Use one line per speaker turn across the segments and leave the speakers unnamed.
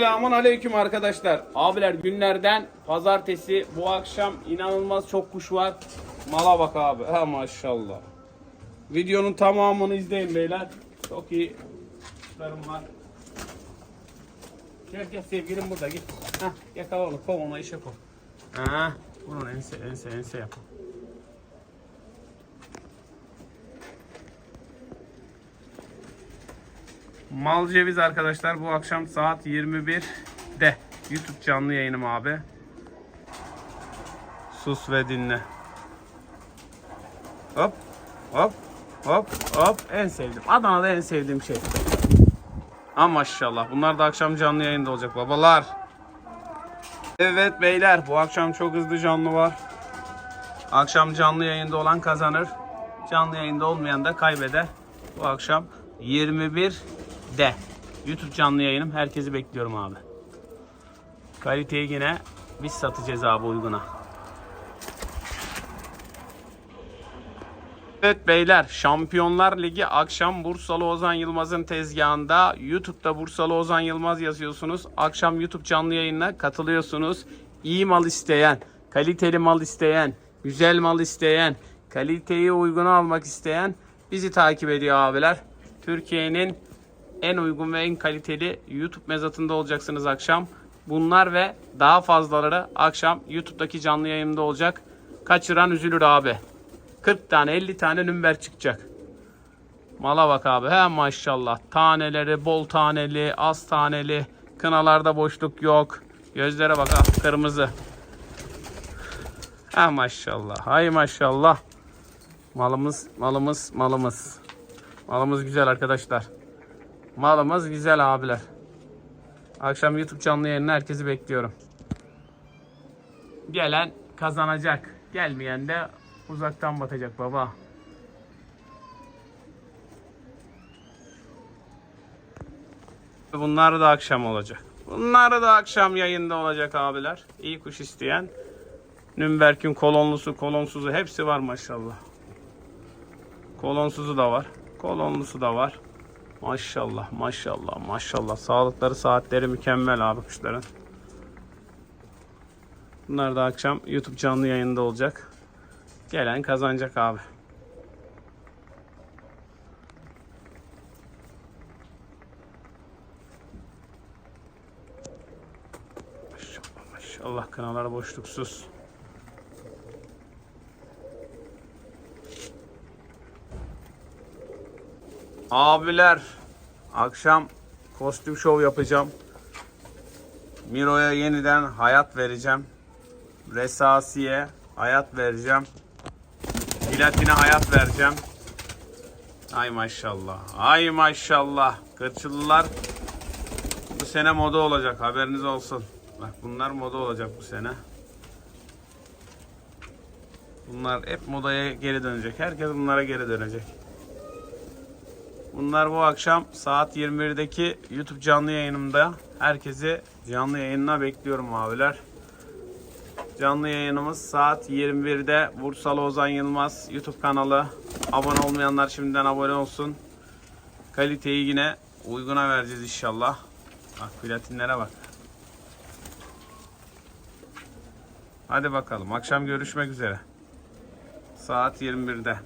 Selamun aleyküm arkadaşlar. Abiler günlerden pazartesi bu akşam inanılmaz çok kuş var. Mala bak abi. Ha maşallah. Videonun tamamını izleyin beyler. Çok iyi kuşlarım var. Gel gel sevgilim burada git. Hah yakala onu kov onu işe kov. Ha, bunun ense ense ense yap. Mal Ceviz arkadaşlar bu akşam saat 21'de YouTube canlı yayınım abi. Sus ve dinle. Hop hop hop hop en sevdiğim. Adana'da en sevdiğim şey. Ha maşallah. Bunlar da akşam canlı yayında olacak babalar. Evet beyler bu akşam çok hızlı canlı var. Akşam canlı yayında olan kazanır. Canlı yayında olmayan da kaybeder. Bu akşam 21'de YouTube canlı yayınım. Herkesi bekliyorum abi. Kaliteyi yine biz satacağız abi uyguna. Evet beyler Şampiyonlar Ligi akşam Bursalı Ozan Yılmaz'ın tezgahında YouTube'da Bursalı Ozan Yılmaz yazıyorsunuz. Akşam YouTube canlı yayınına katılıyorsunuz. İyi mal isteyen, kaliteli mal isteyen, güzel mal isteyen, kaliteyi uyguna almak isteyen bizi takip ediyor abiler. Türkiye'nin en uygun ve en kaliteli YouTube mezatında olacaksınız akşam. Bunlar ve daha fazlaları akşam YouTube'daki canlı yayında olacak. Kaçıran üzülür abi. 40 tane 50 tane nümber çıkacak. Mala bak abi he maşallah. Taneleri bol taneli, az taneli. Kınalarda boşluk yok. Gözlere bak ah kırmızı. Ha maşallah. Hay maşallah. Malımız, malımız, malımız. Malımız güzel arkadaşlar. Malımız güzel abiler. Akşam YouTube canlı yayınına herkesi bekliyorum. Gelen kazanacak. Gelmeyen de uzaktan batacak baba. Bunlar da akşam olacak. Bunlar da akşam yayında olacak abiler. İyi kuş isteyen. Nürnberg'in kolonlusu, kolonsuzu hepsi var maşallah. Kolonsuzu da var. Kolonlusu da var. Maşallah, maşallah, maşallah. Sağlıkları, saatleri mükemmel abi kuşların. Bunlar da akşam YouTube canlı yayında olacak. Gelen kazanacak abi. Maşallah, maşallah kınalar boşluksuz. Abiler akşam kostüm şov yapacağım. Miro'ya yeniden hayat vereceğim. Resasiye hayat vereceğim. Platine hayat vereceğim. Ay maşallah. Ay maşallah. Kırçılılar bu sene moda olacak. Haberiniz olsun. Bak bunlar moda olacak bu sene. Bunlar hep modaya geri dönecek. Herkes bunlara geri dönecek. Bunlar bu akşam saat 21'deki YouTube canlı yayınımda. Herkesi canlı yayınına bekliyorum abiler. Canlı yayınımız saat 21'de Bursalı Ozan Yılmaz YouTube kanalı. Abone olmayanlar şimdiden abone olsun. Kaliteyi yine uyguna vereceğiz inşallah. Bak platinlere bak. Hadi bakalım. Akşam görüşmek üzere. Saat 21'de.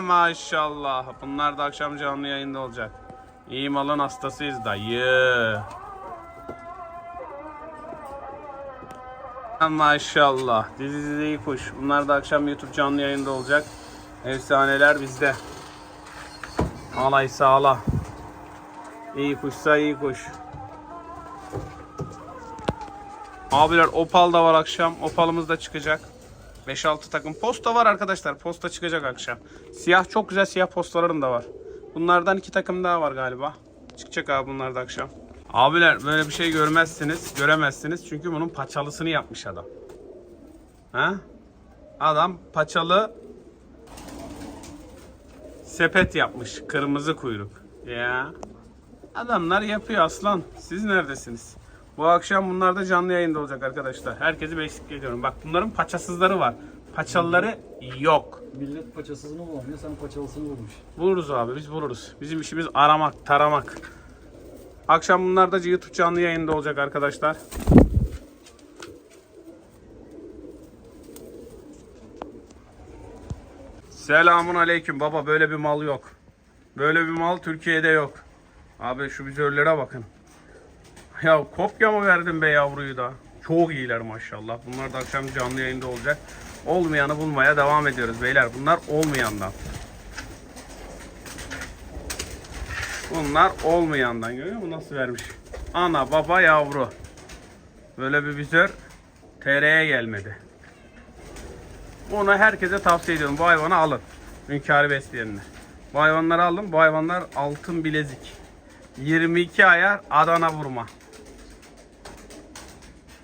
Maşallah. Bunlar da akşam canlı yayında olacak. İyi malın hastasıyız dayı. Maşallah. Dizi dizi iyi kuş. Bunlar da akşam YouTube canlı yayında olacak. Efsaneler bizde. Alay sağla. İyi kuşsa iyi kuş. Abiler opal da var akşam. Opalımız da çıkacak. 5-6 takım posta var arkadaşlar. Posta çıkacak akşam. Siyah çok güzel siyah postalarım da var. Bunlardan iki takım daha var galiba. Çıkacak abi bunlar da akşam. Abiler böyle bir şey görmezsiniz, göremezsiniz. Çünkü bunun paçalısını yapmış adam. Ha? Adam paçalı sepet yapmış. Kırmızı kuyruk. Ya. Adamlar yapıyor aslan. Siz neredesiniz? Bu akşam bunlar da canlı yayında olacak arkadaşlar. Herkesi bekliyorum. Bak bunların paçasızları var. Paçalıları yok.
Millet paçasızını bulamıyor, sen paçalısını bulmuş.
Buluruz abi biz buluruz. Bizim işimiz aramak, taramak. Akşam bunlar da YouTube canlı yayında olacak arkadaşlar. Selamun aleyküm baba böyle bir mal yok. Böyle bir mal Türkiye'de yok. Abi şu vizörlere bakın. Ya kopya mı verdin be yavruyu da? Çok iyiler maşallah. Bunlar da akşam canlı yayında olacak. Olmayanı bulmaya devam ediyoruz beyler. Bunlar olmayandan. Bunlar olmayandan görüyor musun nasıl vermiş? Ana baba yavru. Böyle bir vizör TR'ye gelmedi. Bunu herkese tavsiye ediyorum. Bu hayvanı alın. Hünkârı besleyenler. Bu hayvanları alın. Bu hayvanlar altın bilezik. 22 ayar Adana vurma.